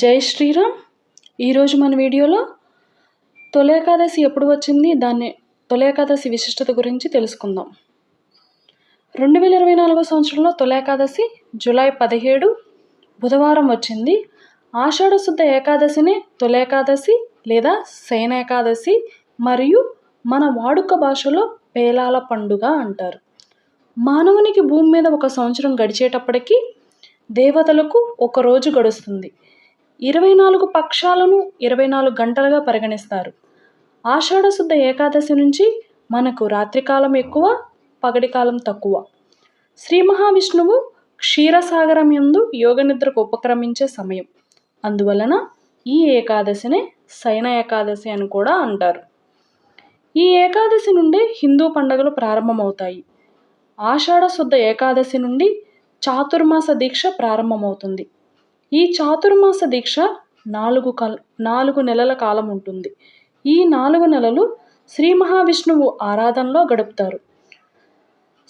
జై శ్రీరామ్. ఈరోజు మన వీడియోలో తొలి ఏకాదశి ఎప్పుడు వచ్చింది? దాన్ని తొలి ఏకాదశి విశిష్టత గురించి తెలుసుకుందాం. రెండు వేల ఇరవై నాలుగో సంవత్సరంలో తొలి ఏకాదశి జూలై పదిహేడు బుధవారం వచ్చింది. ఆషాఢ శుద్ధ ఏకాదశినే తొలి ఏకాదశి లేదా శయన ఏకాదశి మరియు మన వాడుక భాషలో పేలాల పండుగ అంటారు. మానవునికి భూమి మీద ఒక సంవత్సరం గడిచేటప్పటికీ దేవతలకు ఒక రోజు గడుస్తుంది. ఇరవై నాలుగు పక్షాలను ఇరవై నాలుగు గంటలుగా పరిగణిస్తారు. ఆషాఢ శుద్ధ ఏకాదశి నుంచి మనకు రాత్రికాలం ఎక్కువ పగటి కాలం తక్కువ. శ్రీ మహావిష్ణువు క్షీరసాగరం యందు యోగనిద్రకు ఉపక్రమించే సమయం. అందువలన ఈ ఏకాదశిని శయన ఏకాదశి అని కూడా అంటారు. ఈ ఏకాదశి నుండి హిందూ పండుగలు ప్రారంభమవుతాయి. ఆషాఢ శుద్ధ ఏకాదశి నుండి చాతుర్మాస దీక్ష ప్రారంభమవుతుంది. ఈ చాతుర్మాస దీక్ష నాలుగు కల్ నాలుగు నెలల కాలం ఉంటుంది. ఈ నాలుగు నెలలు శ్రీ మహావిష్ణువు ఆరాధనలో గడుపుతారు.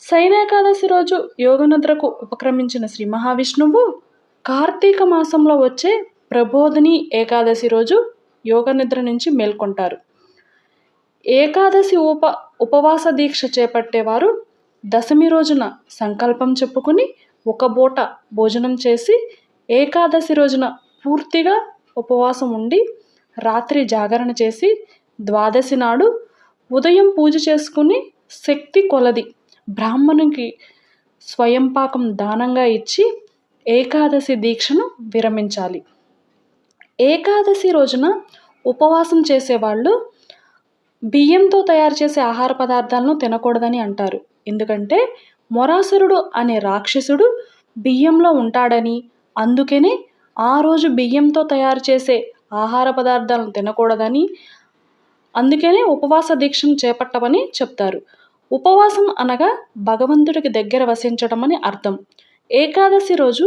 శయనేకాదశి రోజు యోగనిద్రకు ఉపక్రమించిన శ్రీ మహావిష్ణువు కార్తీక మాసంలో వచ్చే ప్రబోధిని ఏకాదశి రోజు యోగనిద్ర నుంచి మేల్కొంటారు. ఏకాదశి ఉప ఉపవాస దీక్ష చేపట్టేవారు దశమి రోజున సంకల్పం చెప్పుకుని ఒక బూట భోజనం చేసి ఏకాదశి రోజున పూర్తిగా ఉపవాసం ఉండి రాత్రి జాగరణ చేసి ద్వాదశి నాడు ఉదయం పూజ చేసుకుని శక్తి కొలది. బ్రాహ్మణునికి స్వయంపాకం దానంగా ఇచ్చి ఏకాదశి దీక్షను విరమించాలి. ఏకాదశి రోజున ఉపవాసం చేసేవాళ్ళు బియ్యంతో తయారు చేసే ఆహార పదార్థాలను తినకూడదని అంటారు. ఎందుకంటే మొరాసురుడు అనే రాక్షసుడు బియ్యంలో ఉంటాడని అందుకనే ఆ రోజు బియ్యంతో తయారు చేసే ఆహార పదార్థాలను తినకూడదని అందుకనే ఉపవాస దీక్షను చేపట్టమని చెప్తారు. ఉపవాసం అనగా భగవంతుడికి దగ్గర వసించడం అని అర్థం. ఏకాదశి రోజు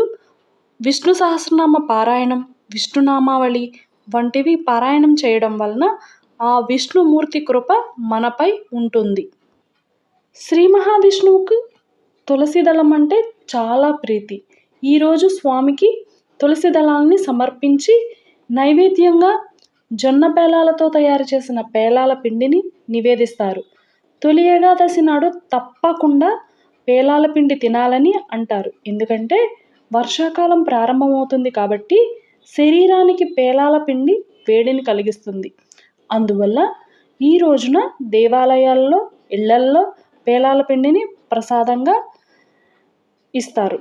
విష్ణు సహస్రనామ పారాయణం విష్ణునామావళి వంటివి పారాయణం చేయడం వలన ఆ విష్ణుమూర్తి కృప మనపై ఉంటుంది. శ్రీ మహావిష్ణువుకు తులసిదళం అంటే చాలా ప్రీతి. ఈరోజు స్వామికి తులసి దళాలని సమర్పించి నైవేద్యంగా జొన్న పేలాలతో తయారు చేసిన పేలాల పిండిని నివేదిస్తారు. తొలి ఏడాదశి నాడు తప్పకుండా పేలాల పిండి తినాలని అంటారు. ఎందుకంటే వర్షాకాలం ప్రారంభమవుతుంది కాబట్టి శరీరానికి పేలాల పిండి వేడిని కలిగిస్తుంది. అందువల్ల ఈ రోజున దేవాలయాల్లో ఇళ్ళల్లో పేలాల పిండిని ప్రసాదంగా ఇస్తారు.